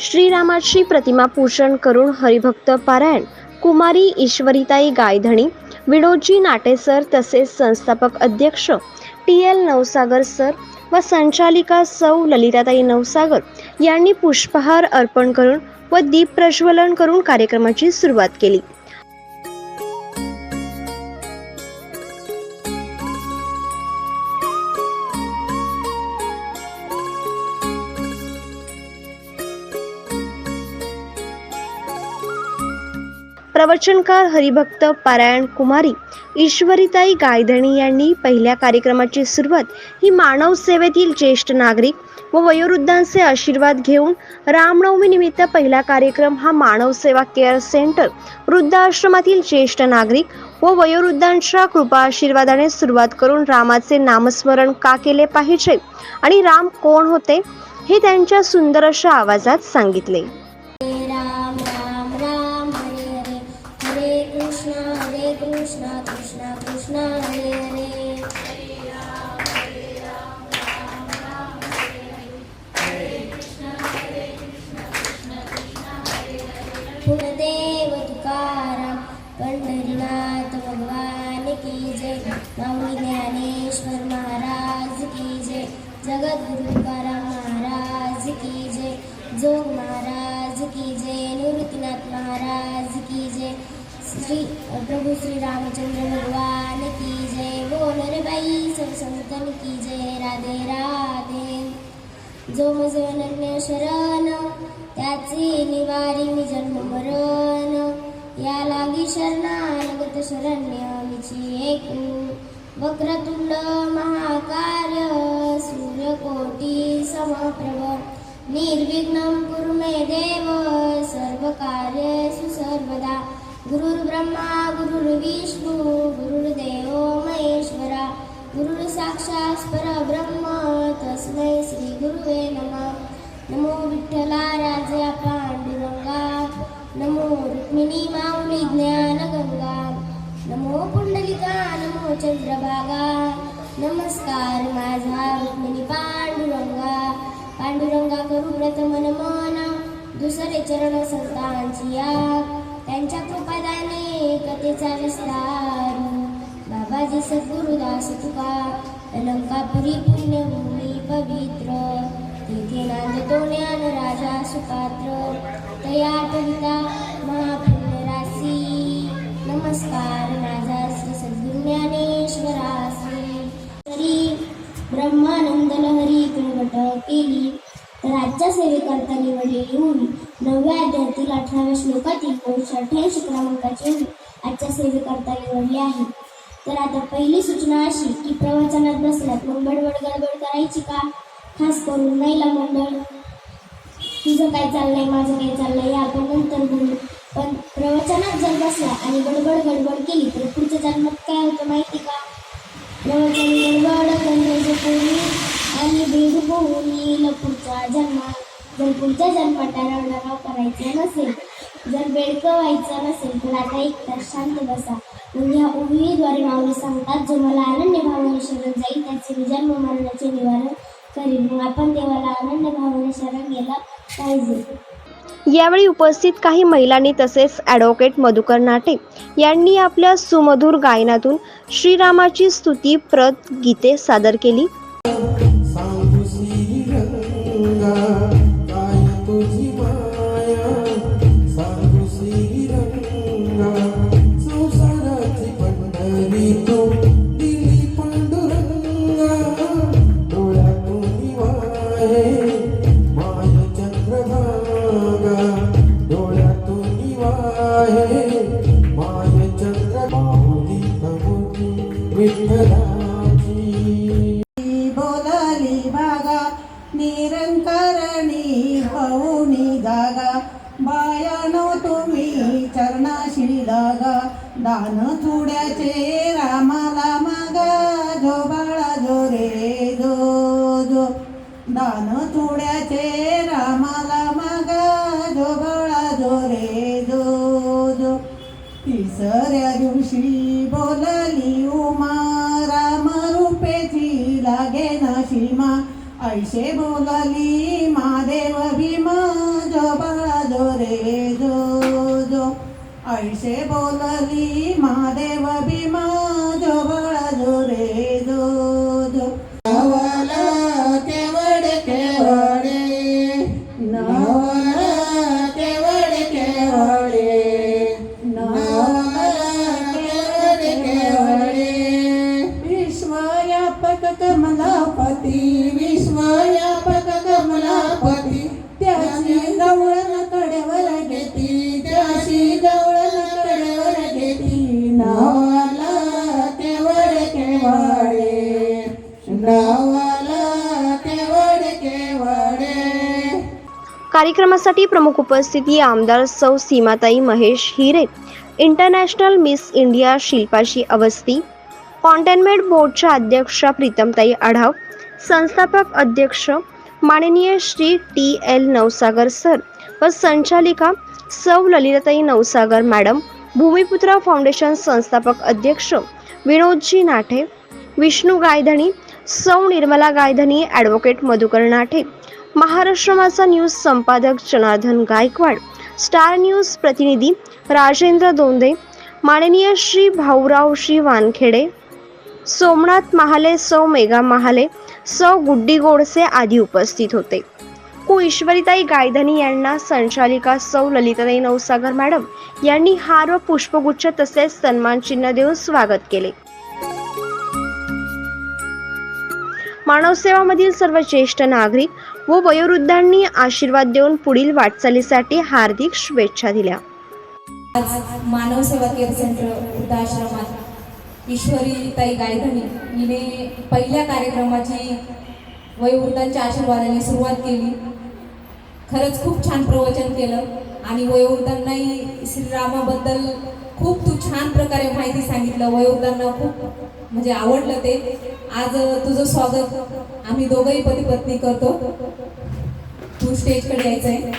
श्रीरामाची प्रतिमा पूजन करून हरिभक्त पारायण कुमारी ईश्वरीताई गायधणी विनोदजी नाटे सर तसेच संस्थापक अध्यक्ष टी एल नवसागर सर व संचालिका सौ ललिताताई नवसागर यांनी पुष्पहार अर्पण करून व दीप प्रज्वलन करून कार्यक्रमाची सुरुवात केली. प्रवचनकार हरिभक्त पारायण कुमारी ईश्वरीताई गायधणी यांनी पहिल्या कार्यक्रमाची सुरुवात ही मानव सेवेतील ज्येष्ठ नागरिक व वयोवृद्धांचे आशीर्वाद घेऊन रामनवमी निमित्त पहिला कार्यक्रम हा मानव सेवा केअर सेंटर वृद्धाश्रमातील ज्येष्ठ नागरिक व वयोवृद्धांच्या कृपा आशीर्वादाने सुरुवात करून रामाचे नामस्मरण का केले पाहिजे आणि राम कोण होते हे त्यांच्या सुंदर अशा आवाजात सांगितले. की जय माऊली ज्ञानेश्वर महाराज की जय. जगद्गुरु तुकाराम महाराज की जय. जोग महाराज की जय. निवृत्तीनाथ महाराज की जय. श्री प्रभू श्री रामचंद्र भगवान की जय. बोल रे बाई सब संतन की जय. राधे राधे. जो मज शरण त्याचे निवारी मी जन्म मरण. या लागी शरणागत शरण्य मिची एकू. वक्रतुंड महाकार्य सूर्यकोटी समप्रभ. निर्विघ्नं कुरु मे देव सर्वकार्येषु सर्वदा गुरुर्ब्रह्मा गुरुर्विष्णू गुरुर्देवो महेश्वरा. गुरुर्साक्षात् परब्रह्म तस्मै श्री गुरुवे नमः. नमो विठ्ठला राजे पांडुरंगा नमो रुक्मिणी माऊली ज्ञानगंगा नमो पुंडलिका नमो चंद्रभागा नमस्कार माझा रुक्मिणी पांडुरंगा पांडुरंगा करू प्रथम मना दुसरे चरण संतांची याग त्यांच्या कृपादाने कथेचा विस्तार. बाबाजी सद्गुरुदास तुका अलंकापुरी पुण्यभूमी. पवित्र नांदतो ज्ञान राजा सुपात्र तया कविता महापुण्यरासी नमस्कार माझा श्री सद्गुरु ज्ञानेश्वरासी तरी ब्रह्मानंद लहरी प्रगट केली. तर आजच्या सेवेकरता निवडलेली होळी नवव्या अध्यायातील अठराव्या श्लोकातील दोनशे अठ्ठ्याऐंशी क्रमांकाची होळी आजच्या सेवेकरता निवडली आहे. तर आता पहिली सूचना अशी की प्रवचनात बसल्यात मग बडबड गडबड करायची का? खास करून महिला मंडळ. तुझं काय चाललंय माझं काय चाललंय हे आपण नंतर बोलू. पण प्रवचनात जर बसला आणि गडबड गडबड केली तर पुढच्या जन्मात काय होतं माहिती का? प्रवचन गडबड गंधेचे पोळी आणि भेद होऊन येईल पुढच्या जन्मात जर पुढच्या जन्मात टाळाटाळ करायचं नसेल जर बेडकं व्हायचं नसेल तर आता एक तर शांत बसा. मग ह्या उभीद्वारे माऊली सांगतात जो मला अनन्य भावाने शरण जाईल त्याचे मी जन्म मरणाचे निवारण करीन. मग आपण देवाला अनन्य भावाने शरण गेला यावेळी उपस्थित काही महिलांनी तसेच ॲडव्होकेट मधुकर नाटे यांनी आपल्या सुमधुर गायनातून श्रीरामाची स्तुती प्रत गीते सादर केली. दान थोड्याचे रामाला मागा जो बाळा जो रे जो जो. दान थोड्याचे रामाला मागा जो बाळा जो रे जो तिसऱ्या दिवशी बोलली उमा राम रूपेची लागे ना सीमा. ऐशे बोलली महादेव भीमा ऐशे बोलली महादेव भीमा जो बाळा जो रे जो नावाला केवड केवडे नावाला केवड केवडे. कार्यक्रमासाठी प्रमुख उपस्थिती आमदार सौ सीमाताई Mahesh Hire international miss India शिल्पाशी Awasthi cantonment बोर्डच्या अध्यक्षा प्रीतमताई आढाव संस्थापक अध्यक्ष माननीय Shri T L Navsagar sir व संचालिका सौ ललिताताई नवसागर मॅडम भूमिपुत्रा फाउंडेशन संस्थापक अध्यक्ष विनोदजी नाठे विष्णू गायधणी सौ निर्मला गायधनी ॲडव्होकेट मधुकर नाठे महाराष्ट्र माझा न्यूज संपादक जनार्दन गायकवाड स्टार न्यूज प्रतिनिधी राजेंद्र दोंदे माननीय श्री भाऊराव श्री वानखेडे सोमनाथ महाले सौ मेघा महाले सौ गुड्डी गोडसे आदी उपस्थित होते. कु. ईश्वरीताई गायधनी यांना संचालिका सौ ललिताताई नवसागर मॅडम यांनी हार व पुष्पगुच्छ तसेच सन्मान चिन्ह देऊन स्वागत केले. मानवसेवामधील सर्व ज्येष्ठ नागरिक व वयोवृद्धांनी आशीर्वाद देऊन पुढील वाटचालीसाठी हार्दिक शुभेच्छा दिल्या. आज मानव सेवा केअर सेंटर वृद्धाश्रमात ईश्वरी ताई गायधनी हिने पहिल्या कार्यक्रमाची वयोवृद्धांच्या आशीर्वादाने सुरुवात केली. खरंच खूप छान प्रवचन केलं आणि वयोवृद्धांनाही श्रीरामाबद्दल खूप तू छान प्रकारे माहिती सांगितलं. वयोवृद्धांना खूप म्हणजे आवडलं ते. आज तुझं स्वागत आम्ही दोघंही पती पत्नी करतो. तू स्टेजकडे यायचं आहे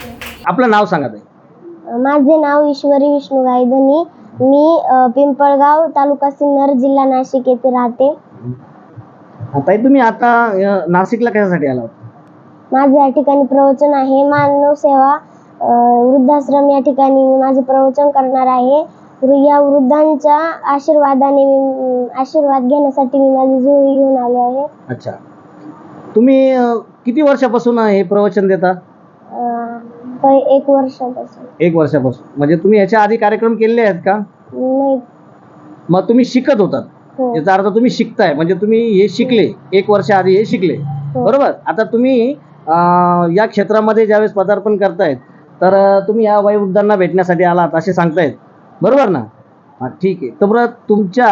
आपलं नाव सांगा ताई. माझे नाव ईश्वरी विष्णू गायधनी. मी अ, पिंपळगाव तालुका सिन्नर जिल्हा नाशिक येथे राहते. ताई तुम्ही आता अ, नाशिकला कशासाठी आला होता? माझे या ठिकाणी प्रवचन आहे. मानव सेवा अ, वृद्धाश्रम या ठिकाणी मी माझे प्रवचन करणार आहे. वृ- या वृद्धांच्या आशीर्वादाने मी आशीर्वाद घेण्यासाठी मी माझी जुळी घेऊन आले आहे. अच्छा. तुम्ही अ, किती वर्षापासून हे प्रवचन देता? अ, प- एक वर्षापासून. एक वर्षापासून. म्हणजे तुम्ही याच्या आधी कार्यक्रम केलेले आहेत का? नाही. मग तुम्ही शिकत होतात. हो. याचा अर्थ तुम्ही शिकताय. म्हणजे तुम्ही हे शिकले. एक वर्ष आधी हे शिकले. हो. बरोबर? आता तुम्ही अ, या क्षेत्रामध्ये ज्यावेळेस पदार्पण करतायत तर अ, तुम्ही या वयोवृद्धांना भेटण्यासाठी आलात असे सांगतायत. बरोबर ना? हा ठीक आहे. तर बरं तुमच्या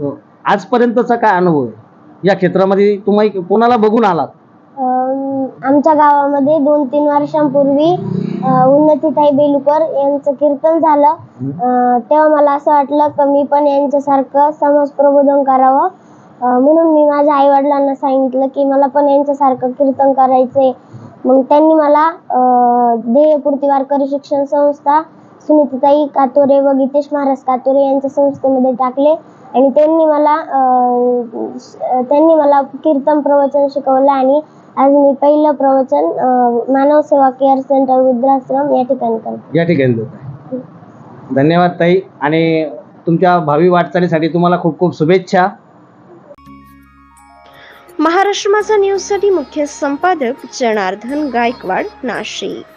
अ, आजपर्यंतचा काय अनुभव आहे? या क्षेत्रामध्ये तुम्ही कोणाला बघून आलात? आमच्या गावामध्ये दोन तीन वर्षांपूर्वी उन्नतीताई बेलुकर यांचं कीर्तन झालं. तेव्हा मला असं वाटलं की मी पण यांच्यासारखं समाज प्रबोधन करावं. म्हणून मी माझ्या आई वडिलांना सांगितलं की मला पण यांच्यासारखं कीर्तन करायचंय. मग त्यांनी मला ध्येयपूर्ती वारकरी शिक्षण संस्था सुनीताताई कातोरे व गीतेश महाराज कातोरे यांच्या संस्थेमध्ये टाकले. आणि त्यांनी मला त्यांनी मला कीर्तन प्रवचन शिकवलं आणि आज मी पहिलं प्रवचन मानव सेवा केअर सेंटर वृद्धाश्रम या ठिकाणी करते. या ठिकाणी देत धन्यवाद ताई. आणि तुमच्या भावी वाटचालीसाठी तुम्हाला खूप खूप शुभेच्छा. महाराष्ट्र माझा न्यूजसाठी मुख्य संपादक जनार्दन गायकवाड नाशिक.